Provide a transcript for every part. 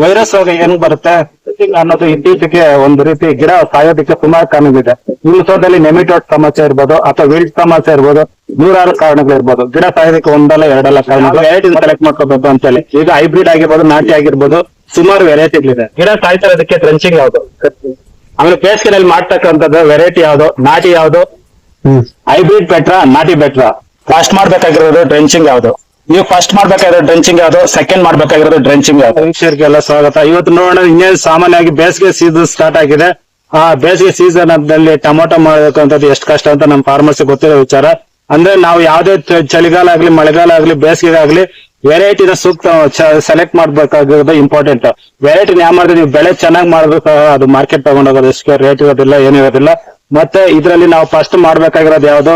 Virus ರೋಗ ಏನ್ ಬರುತ್ತೆ? ಅನ್ನೋದು ಇತ್ತೀಚೆಗೆ ಒಂದು ರೀತಿ ಗಿಡ ಸಾಯೋದಕ್ಕೆ ಸುಮಾರು ಕಾರಣಗಳಿದೆ. ಉಳಿಸೋದಲ್ಲಿ ನೆಮಿಟೋಡ್ ಸಮಸ್ಯೆ ಇರ್ಬೋದು ಅಥವಾ ವಿಲ್ಟ್ ಸಮಸ್ಯೆ ಇರ್ಬೋದು ನೂರಾರು ಕಾರಣಗಳಿರ್ಬೋದು. ಗಿಡ ಸಾಯೋದಕ್ಕೆ ಒಂದಲ್ಲ ಎರಡಲ್ಲ ಕಾರಣಗಳು. ವೆರೈಟಿ ಸೆಲೆಕ್ಟ್ ಮಾಡ್ಕೋಬೇಕು ಅಂತ ಹೇಳಿ. ಈಗ ಹೈಬ್ರಿಡ್ ಆಗಿರ್ಬೋದು ನಾಟಿ ಆಗಿರ್ಬೋದು ಸುಮಾರು ವೆರೈಟಿಗಳಿದೆ ಗಿಡ ಸಾಯ್ತಾ ಇರೋದಕ್ಕೆ ಟ್ರೆಂಚಿಂಗ್ ಯಾವ್ದು? ಆಮೇಲೆ ಬೇಸಿಗೆನಲ್ಲಿ ಮಾಡ್ತಕ್ಕಂಥದ್ದು ವೆರೈಟಿ ಯಾವ್ದು? ನಾಟಿ ಯಾವ್ದು? ಹೈಬ್ರಿಡ್ ಬೆಟ್ರಾ ನಾಟಿ ಬೆಟ್ರಾ ಫಾಸ್ಟ್ ಮಾಡ್ಬೇಕಾಗಿರೋದು ಡ್ರೆಂಚಿಂಗ್ ಯಾವ್ದು? ನೀವು ಫಸ್ಟ್ ಮಾಡ್ಬೇಕಾಗಿರೋ ಡ್ರೆಂಚಿಂಗ್ ಯಾವ್ದು ಸೆಕೆಂಡ್ ಮಾಡ್ಬೇಕಾಗಿರೋದು ಡ್ರೆಂಚಿಂಗ್ ಯಾವ್ದು? ವೀಕ್ಷಕರಿಗೆಲ್ಲ ಸ್ವಾಗತ. ಇವತ್ತು ನೋಡೋಣ, ಇನ್ನೇನು ಸಾಮಾನ್ಯವಾಗಿ ಬೇಸಿಗೆ ಸೀಸನ್ ಸ್ಟಾರ್ಟ್ ಆಗಿದೆ. ಆ ಬೇಸಿಗೆ ಸೀಸನ್ನಲ್ಲಿ ಟೊಮೊಟೊ ಮಾಡಬೇಕಂತದ್ದು ಎಷ್ಟು ಕಷ್ಟ ಅಂತ ನಮ್ಮ ಫಾರ್ಮರ್ಸ್ ಗೊತ್ತಿರೋ ವಿಚಾರ. ಅಂದ್ರೆ ನಾವು ಯಾವ್ದೇ ಚಳಿಗಾಲ ಆಗ್ಲಿ, ಮಳೆಗಾಲ ಆಗ್ಲಿ ಬೇಸಿಗೆ ಆಗ್ಲಿ ವೆರೈಟಿನ ಸೂಕ್ತ ಸೆಲೆಕ್ಟ್ ಮಾಡ್ಬೇಕಾಗಿರೋದು ಇಂಪಾರ್ಟೆಂಟ್ ವೆರೈಟಿನ ಯಾವ ಮಾಡಿದ್ರೆ ನೀವು ಬೆಳೆ ಚೆನ್ನಾಗಿ ಮಾಡ್ಬೇಕು ಅದು ಮಾರ್ಕೆಟ್ ತಗೊಂಡೋಗೋದು ಎಷ್ಟು ರೇಟ್ ಇರೋದಿಲ್ಲ ಏನಿರೋದಿಲ್ಲ ಮತ್ತೆ ಇದರಲ್ಲಿ ನಾವು ಫಸ್ಟ್ ಮಾಡ್ಬೇಕಾಗಿರೋದು ಯಾವ್ದು?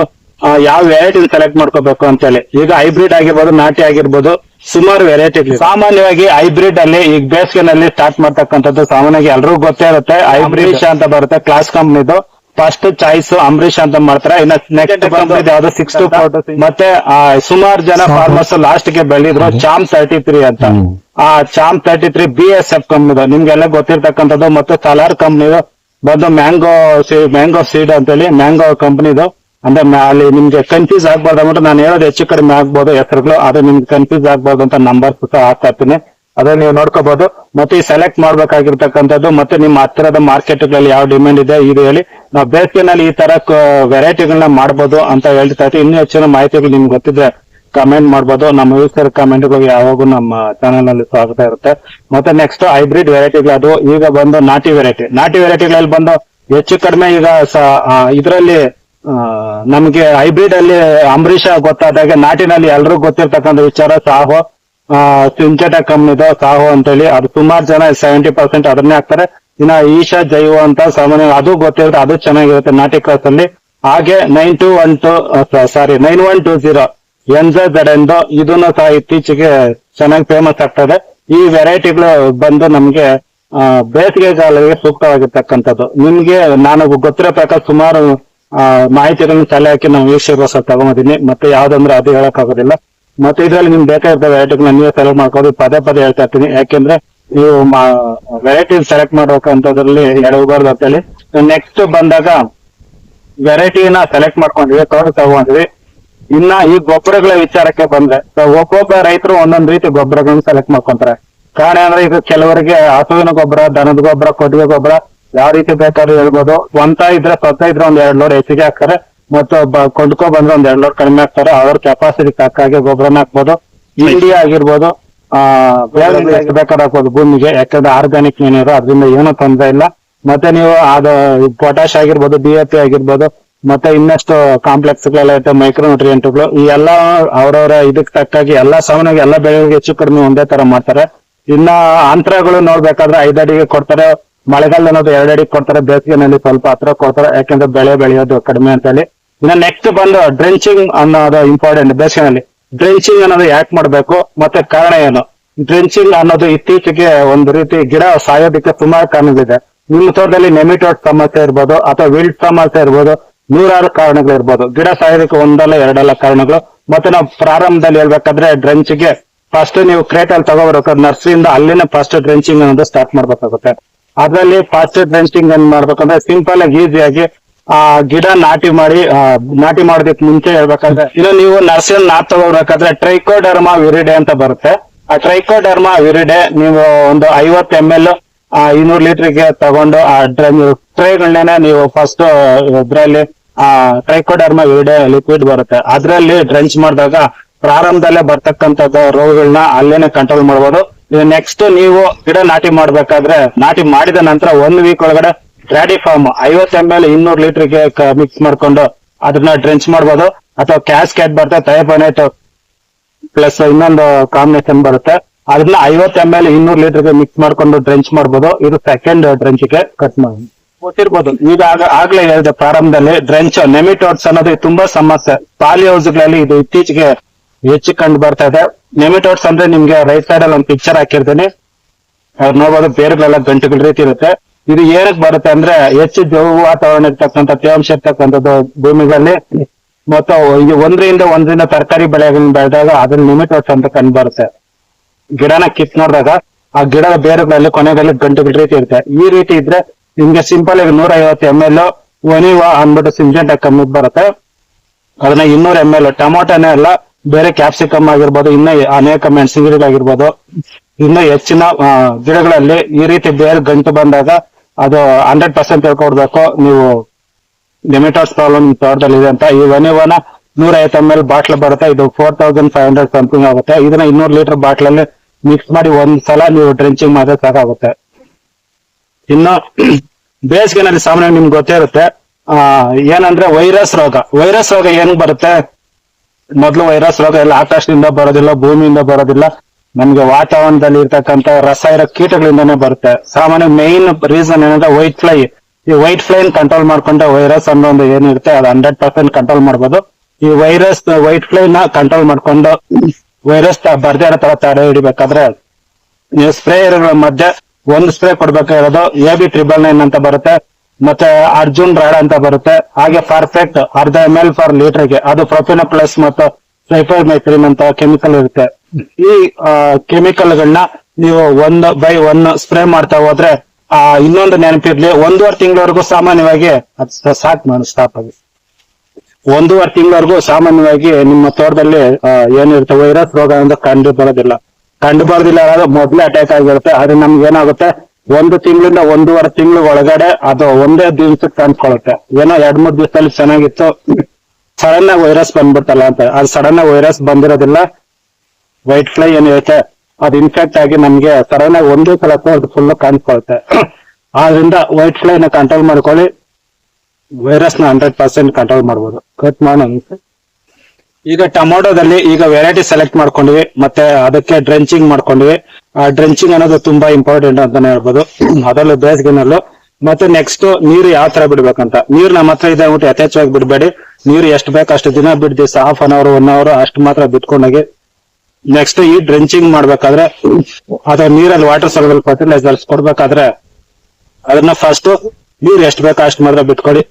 ಯಾವ ವೆರೈಟಿ ಸೆಲೆಕ್ಟ್ ಮಾಡ್ಕೋಬೇಕು ಅಂತ ಹೇಳಿ ಈಗ ಹೈಬ್ರಿಡ್ ಆಗಿರ್ಬೋದು ನಾಟಿ ಆಗಿರ್ಬೋದು ಸುಮಾರು ವೆರೈಟಿ ಸಾಮಾನ್ಯವಾಗಿ ಹೈಬ್ರಿಡ್ ಅಲ್ಲಿ ಈಗ ಬೇಸಿಗೆನಲ್ಲಿ ಸ್ಟಾರ್ಟ್ ಮಾಡ್ತಕ್ಕಂಥದ್ದು ಸಾಮಾನ್ಯವಾಗಿ ಎಲ್ರಿಗೂ ಗೊತ್ತೇ ಇರುತ್ತೆ. ಹೈಬ್ರಿಡ್ ಅಂತ ಬರುತ್ತೆ ಕ್ಲಾಸ್ ಕಂಪ್ನಿದು ಫಸ್ಟ್ ಚಾಯ್ಸ್ ಅಂಬರೀಶ್ ಅಂತ ಮಾಡ್ತಾರೆ. ಇನ್ನ ನೆಕ್ಸ್ಟ್ ಬಂದ್ ಯಾವ್ದು? ಸಿಕ್ಸ್ ಟು ಫೋರ್ ಮತ್ತೆ ಸುಮಾರು ಜನ ಫಾರ್ಮರ್ಸ್ ಲಾಸ್ಟ್ಗೆ ಬೆಳೆದಿದ್ರು. ಚಾಮ್ ತರ್ಟಿ ತ್ರೀ ಅಂತ. ಆ ಚಾಮ್ thirty three B S F ಕಂಪ್ನಿದು ನಿಮ್ಗೆಲ್ಲ ಗೊತ್ತಿರ್ತಕ್ಕಂಥದ್ದು ಮತ್ತೆ ಸಲಾರ್ ಕಂಪ್ನಿದು ಬಂದು ಮ್ಯಾಂಗೋ ಮ್ಯಾಂಗೋ ಸೀಡ್ ಅಂತೇಳಿ ಮ್ಯಾಂಗೋ ಕಂಪ್ನಿದು ಅಂದ್ರೆ ಅಲ್ಲಿ ನಿಮ್ಗೆ ಕನ್ಫ್ಯೂಸ್ ಆಗ್ಬಾರ್ದು ಅಂದ್ಬಿಟ್ಟು ನಾನು ಹೇಳೋದು ಹೆಚ್ಚು ಕಡಿಮೆ ಆಗ್ಬೋದು ಹೆಸರುಗಳು ಅದು ನಿಮ್ಗೆ ಕನ್ಫ್ಯೂಸ್ ಆಗ್ಬಾರ್ದು ಅಂತ ನಂಬರ್ ಸಹ ಹಾಕ್ತಾ ಇರ್ತೀನಿ ಅದನ್ನ ನೀವು ನೋಡ್ಕೋಬಹುದು ಮತ್ತೆ ಈ ಸೆಲೆಕ್ಟ್ ಮಾಡ್ಬೇಕಾಗಿರ್ತಕ್ಕಂಥದ್ದು, ಮತ್ತೆ ನಿಮ್ಮ ಹತ್ತಿರದ ಮಾರ್ಕೆಟ್ಗಳಲ್ಲಿ ಯಾವ ಡಿಮ್ಯಾಂಡ್ ಇದೆ, ಇದು ಹೇಳಿ. ನಾವು ಬೇಸಿಗೆನಲ್ಲಿ ಈ ತರ ವೆರೈಟಿಗಳನ್ನ ಮಾಡ್ಬೋದು ಅಂತ ಹೇಳ್ತಾ ಇರ್ತೀವಿ ಇನ್ನೂ ಹೆಚ್ಚಿನ ಮಾಹಿತಿಗಳು ನಿಮ್ಗೆ ಗೊತ್ತಿದ್ರೆ ಕಮೆಂಟ್ ಮಾಡ್ಬೋದು. ನಮ್ಮ ಯೂಸರ್ ಕಮೆಂಟ್ಗಳಿಗೆ ಯಾವಾಗೂ ನಮ್ಮ ಚಾನೆಲ್ನಲ್ಲಿ ಸ್ವಾಗತ ಇರುತ್ತೆ. ಮತ್ತೆ ನೆಕ್ಸ್ಟ್ ಹೈಬ್ರಿಡ್ ವೆರೈಟಿಗಳು ಅದು. ಈಗ ಬಂದು ನಾಟಿ ವೆರೈಟಿ ನಾಟಿ ವೆರೈಟಿಗಳಲ್ಲಿ ಬಂದು ಹೆಚ್ಚು ಕಡಿಮೆ ಈಗ ಇದರಲ್ಲಿ ನಮ್ಗೆ ಹೈಬ್ರಿಡ್ ಅಲ್ಲಿ ಅಂಬರೀಷ ಗೊತ್ತಾದಾಗ ನಾಟಿನಲ್ಲಿ ಎಲ್ರಿಗೂ ಗೊತ್ತಿರ್ತಕ್ಕಂಥ ವಿಚಾರ ಸಾಹೋ ಸಿಂಚಟ ಕಮ್ಮಿದೋ ಸಾಹೋ ಅಂತೇಳಿ ಅದು ಸುಮಾರು ಜನ ಸೆವೆಂಟಿ ಪರ್ಸೆಂಟ್ ಅದನ್ನೇ ಹಾಕ್ತಾರೆ. ಇನ್ನ ಈಶಾ ಜೈವ ಅಂತ ಸಾಮಾನ್ಯ ಅದು ಗೊತ್ತಿರುತ್ತೆ, ಅದು ಚೆನ್ನಾಗಿರುತ್ತೆ ನಾಟಿ ಕ್ರಾಸ್ ಅಲ್ಲಿ. ಹಾಗೆ nine two one two sorry nine one two zero ಎಂದು ಇದನ್ನು ಸಹ ಇತ್ತೀಚೆಗೆ ಚೆನ್ನಾಗಿ ಫೇಮಸ್ ಆಗ್ತದೆ. ಈ ವೆರೈಟಿಗಳು ಬಂದು ನಮ್ಗೆ ಬೇಸಿಗೆ ಕಾಲಕ್ಕೆ ಸೂಕ್ತವಾಗಿರ್ತಕ್ಕಂಥದ್ದು. ನಿಮ್ಗೆ ನಾನು ಗೊತ್ತಿರೋ ಪ್ರಕಾರ ಸುಮಾರು ಆ, ಮಾಹಿತಿಯನ್ನು ತಲೆ ಹಾಕಿ ನಾವು ವೀಕ್ಷಕರ ತಗೊಂಡಿದ್ದೀನಿ. ಮತ್ತೆ ಯಾವ್ದಂದ್ರೆ ಅದು ಹೇಳಕ್ ಆಗೋದಿಲ್ಲ ಮತ್ತೆ ಇದ್ರಲ್ಲಿ ನಿಮ್ಗೆ ಬೇಕಾಗಿರೋ ವೆರೈಟಿಗಳನ್ನ ನೀವೇ ಸೆಲೆಕ್ಟ್ ಮಾಡ್ಕೊಂಡು ಪದೇ ಪದೇ ಹೇಳ್ತಾ ಇರ್ತೀನಿ. ಯಾಕೆಂದ್ರೆ ನೀವು ವೆರೈಟಿ ಸೆಲೆಕ್ಟ್ ಮಾಡ್ಬೇಕಂತದ್ರಲ್ಲಿ ಅಂತ ಹೇಳಿ ನೆಕ್ಸ್ಟ್ ಬಂದಾಗ ವೆರೈಟಿನ ಸೆಲೆಕ್ಟ್ ಮಾಡ್ಕೊಂಡ್ವಿ ತೋಟ ತಗೊಂಡ್ವಿ. ಇನ್ನ ಈ ಗೊಬ್ಬರಗಳ ವಿಚಾರಕ್ಕೆ ಬಂದ್ರೆ ಒಬ್ಬೊಬ್ಬ ರೈತರು ಒಂದೊಂದ್ ರೀತಿ ಗೊಬ್ಬರಗಳನ್ನ ಸೆಲೆಕ್ಟ್ ಮಾಡ್ಕೊಂತಾರೆ. ಕಾರಣ ಅಂದ್ರೆ ಈಗ ಕೆಲವರಿಗೆ ಹಸುವಿನ ಗೊಬ್ಬರ ದನದ ಗೊಬ್ಬರ ಕೊಟ್ಟಿಗೆ ಗೊಬ್ಬರ ಯಾವ ರೀತಿ ಬೇಕಾದ್ರೂ ಹೇಳ್ಬೋದು. ಸ್ವಂತ ಇದ್ರೆ ಸ್ವಂತ ಇದ್ರೆ ಒಂದ್ ಎರಡ್ ಲೋಡ್ ಹೆಚ್ಚಿಗೆ ಹಾಕ್ತಾರೆ. ಮತ್ತು ಒಬ್ಬ ಕೊಂಡ್ಕೊ ಬಂದ್ರೆ ಒಂದ್ ಎರಡ್ ಲೋಡ್ ಕಡಿಮೆ ಹಾಕ್ತಾರೆ. ಅವ್ರ ಕೆಪಾಸಿಟಿ ತಕ್ಕಾಗೆ ಗೊಬ್ಬರನ ಹಾಕ್ಬೋದು. ಇಂಡಿಯಾ ಆಗಿರ್ಬೋದು. ಆ ಬೇರೆ ಎಷ್ಟು ಬೇಕಾದ್ರೆ ಹಾಕ್ಬೋದು ಭೂಮಿಗೆ. ಯಾಕಂದ್ರೆ ಆರ್ಗಾನಿಕ್ ಏನಿರೋ ಅದರಿಂದ ಏನೂ ತೊಂದರೆ ಇಲ್ಲ. ಮತ್ತೆ ನೀವು ಅದು ಪೊಟ್ಯಾಶ್ ಆಗಿರ್ಬೋದು ಡಿ ಎ ಪಿ ಆಗಿರ್ಬೋದು ಮತ್ತೆ ಇನ್ನಷ್ಟು ಕಾಂಪ್ಲೆಕ್ಸ್ ಗಳೆಲ್ಲ ಇರುತ್ತೆ ಮೈಕ್ರೋ ನ್ಯೂಟ್ರಿಯೆಂಟ್ಗಳು ಈ ಎಲ್ಲಾ ಅವರವರ ಇದಕ್ಕೆ ತಕ್ಕಾಗಿ ಎಲ್ಲಾ ಸಾಮಾನ್ಯವಾಗಿ ಎಲ್ಲಾ ಬೆಳೆಗಳಿಗೆ ಹೆಚ್ಚು ಕಡಿಮೆ ಒಂದೇ ತರ ಮಾಡ್ತಾರೆ. ಇನ್ನ ಅಂತರಗಳು ನೋಡ್ಬೇಕಾದ್ರೆ ಐದಡಿಗೆ ಅಡಿಗೆ ಕೊಡ್ತಾರೆ. ಮಳೆಗಾಲ ಅನ್ನೋದು ಎರಡು ಕೊಡ್ತಾರೆ, ಬೇಸಿಗೆನಲ್ಲಿ ಸ್ವಲ್ಪ ಹತ್ರ ಕೊಡ್ತಾರೆ, ಯಾಕಂದ್ರೆ ಬೆಳೆ ಬೆಳೆಯೋದು ಕಡಿಮೆ ಅಂತ ಹೇಳಿ. ಇನ್ನ ನೆಕ್ಸ್ಟ್ ಬಂದು ಡ್ರೆಂಚಿಂಗ್ ಅನ್ನೋದು ಇಂಪಾರ್ಟೆಂಟ್ ಬೇಸಿಗೆನಲ್ಲಿ. ಡ್ರೆಂಚಿಂಗ್ ಅನ್ನೋದು ಯಾಕೆ ಮಾಡ್ಬೇಕು, ಮತ್ತೆ ಕಾರಣ ಏನು? ಡ್ರೆಂಚಿಂಗ್ ಅನ್ನೋದು ಇತ್ತೀಚೆಗೆ ಒಂದು ರೀತಿ ಗಿಡ ಸಾಯೋದಕ್ಕೆ ಸುಮಾರು ಕಾರಣಗಳಿದೆ. ನಿಮ್ಮ ತೋಟದಲ್ಲಿ ನೆಮಿಟೋಡ್ ಸಮಸ್ಯೆ ಇರ್ಬೋದು, ಅಥವಾ ವಿಲ್ಟ್ ಸಮಸ್ಯೆ ಇರ್ಬೋದು, ನೂರಾರು ಕಾರಣಗಳು ಇರ್ಬೋದು ಗಿಡ ಸಾಯೋದಕ್ಕೆ ಒಂದಲ್ಲ ಎರಡಲ್ಲ ಕಾರಣಗಳು. ಮತ್ತೆ ನಾವು ಪ್ರಾರಂಭದಲ್ಲಿ ಹೇಳ್ಬೇಕಾದ್ರೆ ಡ್ರೆಂಚಿಗೆ ಫಸ್ಟ್ ನೀವು ಕ್ರೇಟ್ ಅಲ್ಲಿ ತಗೋಬರ್ಬೇಕಾದ್ರೆ ನರ್ಸರಿಯಿಂದ ಅಲ್ಲಿನ ಫಸ್ಟ್ ಡ್ರೆಂಚಿಂಗ್ ಅನ್ನೋದು ಸ್ಟಾರ್ಟ್ ಮಾಡ್ಬೇಕಾಗುತ್ತೆ. ಅದ್ರಲ್ಲಿ ಫಾಸ್ಟ್ ಬ್ರಾಂಚಿಂಗ್ ಏನ್ ಮಾಡ್ಬೇಕಂದ್ರೆ ಸಿಂಪಲ್ ಆಗಿ ಈಸಿಯಾಗಿ ಆ, ಗಿಡ ನಾಟಿ ಮಾಡಿ ನಾಟಿ ಮಾಡೋದಕ್ ಮುಂಚೆ ಹೇಳ್ಬೇಕಂದ್ರೆ, ಇನ್ನು ನೀವು ನರ್ಸರಿ ನಾಟ್ ತಗೋಬೇಕಾದ್ರೆ ಟ್ರೈಕೋಡರ್ಮಾ ವಿರಿಡೆ ಅಂತ ಬರುತ್ತೆ. ಆ ಟ್ರೈಕೋಡರ್ಮಾ ವಿರಿಡೆ ನೀವು ಒಂದು ಐವತ್ತು ಎಂ ಎಲ್ ಇನ್ನೂರು ಲೀಟರ್ಗೆ ತಗೊಂಡು ಆ ಟ್ರೈಗಳನ್ನೇ ನೀವು ಫಸ್ಟ್ ಇದ್ರಲ್ಲಿ, ಆ ಟ್ರೈಕೋಡರ್ಮಾ ವಿರಿಡೆ ಲಿಕ್ವಿಡ್ ಬರುತ್ತೆ. ಅದ್ರಲ್ಲಿ ಡ್ರೆಂಚ್ ಮಾಡಿದಾಗ ಪ್ರಾರಂಭದಲ್ಲೇ ಬರ್ತಕ್ಕಂಥದ್ದು ರೋಗಗಳನ್ನ ಅಲ್ಲೇನೆ ಕಂಟ್ರೋಲ್ ಮಾಡ್ಬೋದು. ನೆಕ್ಸ್ಟ್ ನೀವು ಗಿಡ ನಾಟಿ ಮಾಡ್ಬೇಕಾದ್ರೆ ನಾಟಿ ಮಾಡಿದ ನಂತರ ಒಂದ್ ವೀಕ್ ಒಳಗಡೆ ಡ್ರಾಡಿ ಫಾರ್ಮ್ ಐವತ್ ಎಂ ಎಲ್ ಇನ್ನೂರು ಲೀಟರ್ಗೆ ಮಿಕ್ಸ್ ಮಾಡ್ಕೊಂಡು ಅದನ್ನ ಡ್ರೆಂಚ್ ಮಾಡ್ಬೋದು. ಅಥವಾ ಕ್ಯಾಸ್ ಕ್ಯಾಟ್ ಬರುತ್ತೆ ತಯಪನೇಟ್ ಪ್ಲಸ್ ಇನ್ನೊಂದು ಕಾಂಬಿನೇಷನ್ ಬರುತ್ತೆ. ಅದನ್ನ ಐವತ್ ಎಂ ಎಲ್ ಇನ್ನೂರು ಲೀಟರ್ಗೆ ಮಿಕ್ಸ್ ಮಾಡ್ಕೊಂಡು ಡ್ರೆಂಚ್ ಮಾಡ್ಬೋದು. ಇದು ಸೆಕೆಂಡ್ ಡ್ರೆಂಚ್ಗೆ ಕಟ್ ಮಾಡಿ. ಗೊತ್ತಿರ್ಬೋದು ಈಗ ಆಗ- ಆಗ್ಲೇ ಹೇಳಿದೆ ಪ್ರಾರಂಭದಲ್ಲಿ ಡ್ರೆಂಚ್ ನೆಮಿಟೋಡ್ಸ್ ಅನ್ನೋದು ತುಂಬಾ ಸಮಸ್ಯೆ. ಪಾಲಿ ಹೌಸ್ಗಳಲ್ಲಿ ಇದು ಇತ್ತೀಚೆಗೆ ಹೆಚ್ಚು ಕಂಡು ಬರ್ತಾ ಇದೆ. ನೆಮಿಟೋಡ್ಸ್ ಅಂದ್ರೆ ನಿಮ್ಗೆ ರೈಟ್ ಸೈಡ್ ಅಲ್ಲಿ ಒಂದು ಪಿಕ್ಚರ್ ಹಾಕಿರ್ತೀನಿ. ಅವ್ರು ನೋಡ್ಬೋದು ಬೇರುಗಳೆಲ್ಲ ಗಂಟುಗಳ ರೀತಿ ಇರುತ್ತೆ. ಇದು ಏನಕ್ಕೆ ಬರುತ್ತೆ ಅಂದ್ರೆ ಹೆಚ್ಚು ಜೌ ವಾತಾವರಣ ಇರ್ತಕ್ಕಂಥ ತೇವಾಂಶ ಇರ್ತಕ್ಕಂಥದ್ದು ಭೂಮಿಗಳಲ್ಲಿ. ಮತ್ತು ಇದು ಒಂದರಿಂದ ಒಂದರಿಂದ ತರಕಾರಿ ಬೆಳೆಗಳನ್ನ ಬೆಳೆದಾಗ ಅದ್ರ ನಿಮಿಟೋಡ್ಸ್ ಅಂತ ಕಂಡು ಬರುತ್ತೆ. ಗಿಡನ ಕಿತ್ ನೋಡಿದಾಗ ಆ ಗಿಡದ ಬೇರುಗಳಲ್ಲಿ ಕೊನೆಗಳಲ್ಲಿ ಗಂಟುಗಳ ರೀತಿ ಇರುತ್ತೆ. ಈ ರೀತಿ ಇದ್ರೆ ನಿಮ್ಗೆ ಸಿಂಪಲ್ ಆಗಿ ನೂರ ಐವತ್ತು ಎಂ ಎಲ್ ಒನಿವಾ ಅಂದ್ಬಿಟ್ಟು ಸಿಂಜೆಂಟ್ ಕಮ್ಮಿ ಬರುತ್ತೆ. ಅದನ್ನ ಇನ್ನೂರ ಎಂ ಎಲ್ ಟೊಮೊಟೊನೇ ಅಲ್ಲ ಬೇರೆ ಕ್ಯಾಪ್ಸಿಕಮ್ ಆಗಿರ್ಬೋದು, ಇನ್ನ ಅನೇಕ ಮೆಣಸಿನ ಗಿಡಗಳಾಗಿರ್ಬೋದು ಇನ್ನು ಹೆಚ್ಚಿನ ಗಿಡಗಳಲ್ಲಿ ಈ ರೀತಿ ಬೇರೆ ಗಂಟು ಬಂದಾಗ ಅದು ಹಂಡ್ರೆಡ್ ಪರ್ಸೆಂಟ್ ಹೇಳ್ಕೊಡ್ಬೇಕು. ನೀವು ಡೆಮಿಟಾಸ್ ಪ್ರಾಬ್ಲಮ್ ತೋಟದಲ್ಲಿ ಇದೆ ಅಂತ. ಈ ವನಿವನ ನೂರ ಐವತ್ತು ಎಂ ಎಲ್ ಬಾಟ್ಲ್ ಬರುತ್ತೆ. ಇದು four thousand five hundred something ಆಗುತ್ತೆ. ಇದನ್ನ ಇನ್ನೂರು ಲೀಟರ್ ಬಾಟ್ಲಲ್ಲಿ ಮಿಕ್ಸ್ ಮಾಡಿ ಒಂದ್ ಸಲ ನೀವು ಡ್ರಿಂಚಿಂಗ್ ಮಾಡಿದ್ರೆ ಸಾಕಾಗುತ್ತೆ. ಇನ್ನು ಬೇಸಿಗೆನಲ್ಲಿ ಸಾಮಾನ್ಯ ನಿಮ್ಗೆ ಗೊತ್ತೇ ಇರುತ್ತೆ, ಆ, ಏನಂದ್ರೆ ವೈರಸ್ ರೋಗ. ವೈರಸ್ ರೋಗ ಹೆಂಗ್ ಬರುತ್ತೆ? ಮೊದಲು ವೈರಸ್ ರೋಗ ಎಲ್ಲ ಆಕಾಶದಿಂದ ಬರೋದಿಲ್ಲ, ಭೂಮಿಯಿಂದ ಬರೋದಿಲ್ಲ. ನಮ್ಗೆ ವಾತಾವರಣದಲ್ಲಿ ಇರ್ತಕ್ಕಂಥ ರಸ ಇರೋ ಕೀಟಗಳಿಂದಾನೇ ಬರುತ್ತೆ. ಸಾಮಾನ್ಯ ಮೇನ್ ರೀಸನ್ ಏನಂದ್ರೆ ವೈಟ್ ಫ್ಲೈ ಈ ವೈಟ್ ಫ್ಲೈನ್ ಕಂಟ್ರೋಲ್ ಮಾಡ್ಕೊಂಡ್ರೆ ವೈರಸ್ ಅನ್ನೋ ಒಂದು ಏನಿರುತ್ತೆ, ಅದು ಹಂಡ್ರೆಡ್ ಪರ್ಸೆಂಟ್ ಕಂಟ್ರೋಲ್ ಮಾಡ್ಬೋದು. ಈ ವೈರಸ್ ವೈಟ್ ಫ್ಲೈನ ಕಂಟ್ರೋಲ್ ಮಾಡ್ಕೊಂಡು ವೈರಸ್ ಬರ್ದೇ ಇರೋ ತರ ತಡೆ ಹಿಡಿಬೇಕಾದ್ರೆ, ನೀವು ಸ್ಪ್ರೇಯರ್ಗಳ ಮಧ್ಯೆ ಒಂದು ಸ್ಪ್ರೇ ಕೊಡ್ಬೇಕಾಗಿರೋದು ಎ ಬಿ ಟ್ರಿಬಲ್ ನೈನ್ ಅಂತ ಬರುತ್ತೆ. ಮತ್ತೆ ಅರ್ಜುನ್ ರಾಡ್ ಅಂತ ಬರುತ್ತೆ. ಹಾಗೆ ಪರ್ಫೆಕ್ಟ್ ಅರ್ಧ ಎಂ ಎಲ್ ಫಾರ್ ಲೀಟರ್ಗೆ. ಅದು ಪ್ರೊಫಿನ ಪ್ಲಸ್ ಮತ್ತು ಸೈಫರ್ಮೈಕ್ರಿನ್ ಅಂತ ಕೆಮಿಕಲ್ ಇರುತ್ತೆ. ಈ ಕೆಮಿಕಲ್ ಗಳನ್ನ ನೀವು ಒಂದು ಬೈ ಒನ್ ಸ್ಪ್ರೇ ಮಾಡ್ತಾ ಹೋದ್ರೆ, ಆ, ಇನ್ನೊಂದು ನೆನಪಿರ್ಲಿ, ಒಂದೂವರೆ ತಿಂಗಳವರೆಗೂ ಸಾಮಾನ್ಯವಾಗಿ ಸಾಕು ನಾನು ಸ್ಟಾಪ್ ಆಗಿ. ಒಂದೂವರೆ ತಿಂಗಳವರೆಗೂ ಸಾಮಾನ್ಯವಾಗಿ ನಿಮ್ಮ ತೋಟದಲ್ಲಿ ಏನಿರುತ್ತೆ ವೈರಸ್ ರೋಗ ಅಂತ ಕಂಡು ಬರೋದಿಲ್ಲ. ಕಂಡು ಬರೋದಿಲ್ಲ ಮೊದಲೇ ಅಟ್ಯಾಕ್ ಆಗಿರುತ್ತೆ. ಆದ್ರೆ ನಮ್ಗೆ ಏನಾಗುತ್ತೆ? ಒಂದು ತಿಂಗಳಿಂದ ಒಂದೂವರೆ ತಿಂಗಳು ಒಳಗಡೆ ಅದು ಒಂದೇ ದಿವಸಕ್ಕೆ ಕಾಣಿಸ್ಕೊಳುತ್ತೆ ಏನೋ ಎರಡ್ ಮೂರ್ ದಿವಸದಲ್ಲಿ ಚೆನ್ನಾಗಿತ್ತು. ಸಡನ್ ಆಗಿ ವೈರಸ್ ಬಂದ್ಬಿಡ್ತಲ್ಲ ಅಂತ. ಅದು ಸಡನ್ ಆಗಿ ವೈರಸ್ ಬಂದಿರೋದಿಲ್ಲ. ವೈಟ್ ಫ್ಲೈ ಏನಿರುತ್ತೆ ಅದು ಇನ್ಫೆಕ್ಟ್ ಆಗಿ ನಮ್ಗೆ ಸಡನ್ ಆಗಿ ಒಂದೇ ಸಲ ಅದು ಫುಲ್ ಕಾಣಿಸ್ಕೊಳುತ್ತೆ ಆದ್ರಿಂದ ವೈಟ್ ಫ್ಲೈನ ಕಂಟ್ರೋಲ್ ಮಾಡ್ಕೊಳ್ಳಿ. ವೈರಸ್ನ ಹಂಡ್ರೆಡ್ ಪರ್ಸೆಂಟ್ ಕಂಟ್ರೋಲ್ ಮಾಡ್ಬೋದು. ಕಟ್ ಮಾಡೋಣ ಈಗ ಟೊಮೊಟೊದಲ್ಲಿ ಈಗ ವೆರೈಟಿ ಸೆಲೆಕ್ಟ್ ಮಾಡ್ಕೊಂಡ್ವಿ, ಮತ್ತೆ ಅದಕ್ಕೆ ಡ್ರೆಂಚಿಂಗ್ ಮಾಡ್ಕೊಂಡ್ವಿ. ಆ ಡ್ರೆಂಚಿಂಗ್ ಅನ್ನೋದು ತುಂಬಾ ಇಂಪಾರ್ಟೆಂಟ್ ಅಂತಾನೆ ಹೇಳ್ಬೋದು. ಅದರಲ್ಲೂ ಬೇಸಿಗೆನಲ್ಲೂ. ಮತ್ತೆ ನೆಕ್ಸ್ಟ್ ನೀರು ಯಾವ ತರ ಬಿಡ್ಬೇಕಂತ. ನೀರು ನಮ್ಮ ಹತ್ರ ಇದೆ ಅಂದ್ಬಿಟ್ಟು ಯಥೇಚ್ಛವಾಗಿ ಬಿಡಬೇಡಿ. ನೀರು ಎಷ್ಟು ಬೇಕು ಅಷ್ಟು ದಿನ ಬಿಡ್ದಿ half an hour one hour ಅಷ್ಟು ಮಾತ್ರ ಬಿಟ್ಕೊಂಡೋಗಿ ನೆಕ್ಸ್ಟ್ ಈ ಡ್ರೆಂಚಿಂಗ್ ಮಾಡ್ಬೇಕಾದ್ರೆ, ಅಥವಾ ನೀರಲ್ಲಿ ವಾಟರ್ ಸರ್ವಲ್ ಫರ್ಟಿಲೈಸರ್ಸ್ ಕೊಡ್ಬೇಕಾದ್ರೆ, ಅದನ್ನ ಫಸ್ಟ್ ನೀರು ಎಷ್ಟು ಬೇಕು ಅಷ್ಟು ಮಾತ್ರ ಬಿಟ್ಕೊಡಿ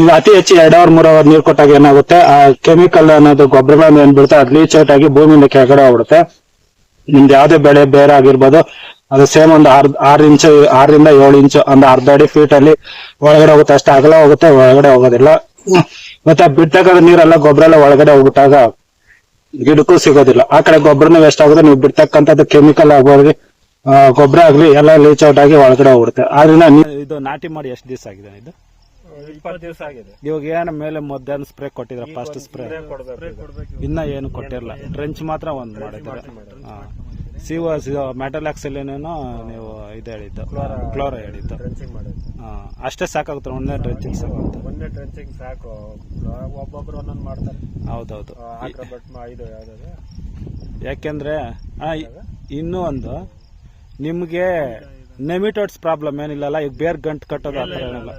ಈಗ ಅತಿ ಹೆಚ್ಚು ಎರಡ್ ಅವರ್ ಮೂರ್ ಅವರ್ ನೀರ್ ಕೊಟ್ಟಾಗ ಏನಾಗುತ್ತೆ? ಆ ಕೆಮಿಕಲ್ ಅನ್ನೋದು ಗೊಬ್ಬರಗಳನ್ನು ಏನ್ ಬಿಡುತ್ತೆ ಅದು ಲೀಚ್ ಔಟ್ ಆಗಿ ಭೂಮಿಯಿಂದ ಕೆಳಗಡೆ ಹೋಗ್ಬಿಡುತ್ತೆ. ನಿಮ್ದು ಯಾವ್ದೇ ಬೆಳೆ ಬೇರೆ ಆಗಿರ್ಬೋದು, ಅದು ಸೇಮ್ ಒಂದು ಆರ್ ಆರ್ ಇಂಚು, ಆರರಿಂದ ಏಳು ಇಂಚು ಒಂದು ಅರ್ಧ ಅಡಿ ಫೀಟ್ ಅಲ್ಲಿ ಒಳಗಡೆ ಹೋಗುತ್ತೆ. ಅಷ್ಟು ಅಗಲ ಹೋಗುತ್ತೆ, ಒಳಗಡೆ ಹೋಗೋದಿಲ್ಲ. ಮತ್ತೆ ಬಿಡ್ತಕ್ಕಂಥ ನೀರೆಲ್ಲ ಗೊಬ್ಬರ ಎಲ್ಲ ಒಳಗಡೆ ಹೋಗ್ಬಿಟ್ಟಾಗ ಗಿಡಕ್ಕೂ ಸಿಗೋದಿಲ್ಲ. ಆ ಕಡೆ ಗೊಬ್ಬರನೂ ವೇಸ್ಟ್ ಆಗುತ್ತೆ. ನೀವು ಬಿಡ್ತಕ್ಕಂಥದ್ದು ಕೆಮಿಕಲ್ ಆಗ್ಬೋದ್ರಿ ಗೊಬ್ಬರ ಆಗ್ಲಿ, ಎಲ್ಲ ಲೀಚ್ ಔಟ್ ಆಗಿ ಒಳಗಡೆ ಹೋಗ್ಬಿಡುತ್ತೆ. ಆದ್ರಿಂದ ಇದು ನಾಟಿ ಮಾಡಿ ಎಷ್ಟು ದಿವಸ ಆಗಿದೆ ಇದು? ಇಪ್ಪತ್ತು ದಿವಸ ಆಗಿದೆ. ಇವಾಗ ಏನ ಮೇಲೆ ಮಧ್ಯಾಹ್ನ ಸ್ಪ್ರೇ ಕೊಟ್ಟಿದ್ರ ಫಸ್ಟ್ ಸ್ಪ್ರೇ ಇನ್ನ ಏನು ಕೊಟ್ಟಿರಲ್ಲ ಟ್ರೆಂಚ್ ಮಾತ್ರ ಒಂದ್ ಮಾಡಿದ್ರೆ ಸಿವ ಮೆಟಲ್ ಆಕ್ಸಿಲೇನೇನೋ ನೀವು ಇದು ಹೇಳಿದ್ದು. ಕ್ಲೋರ ಹೇಳಿದ್ದು. ಅಷ್ಟೇ ಸಾಕಾಗುತ್ತೆ ಒಂದೇ ಡ್ರೆಂಚಿಂಗ್ ಸಾಕಾಗುತ್ತೆ. ಒಂದೇ ಡ್ರೆಂಚಿಂಗ್ ಸಾಕು. ಒಬ್ಬೊಬ್ರು ಒಂದೊಂದು ಮಾಡ್ತಾರೆ. ಹೌದೌದು. ಯಾಕೆಂದ್ರೆ ಇನ್ನೂ ಒಂದು ನಿಮ್ಗೆ ನೆಮಿಟೋಡ್ಸ್ ಪ್ರಾಬ್ಲಮ್ ಏನಿಲ್ಲಲ್ಲ ಈಗ ಬೇರ್ ಗಂಟು ಕಟ್ಟೋದು ಆ ಥರ ಏನಿಲ್ಲ.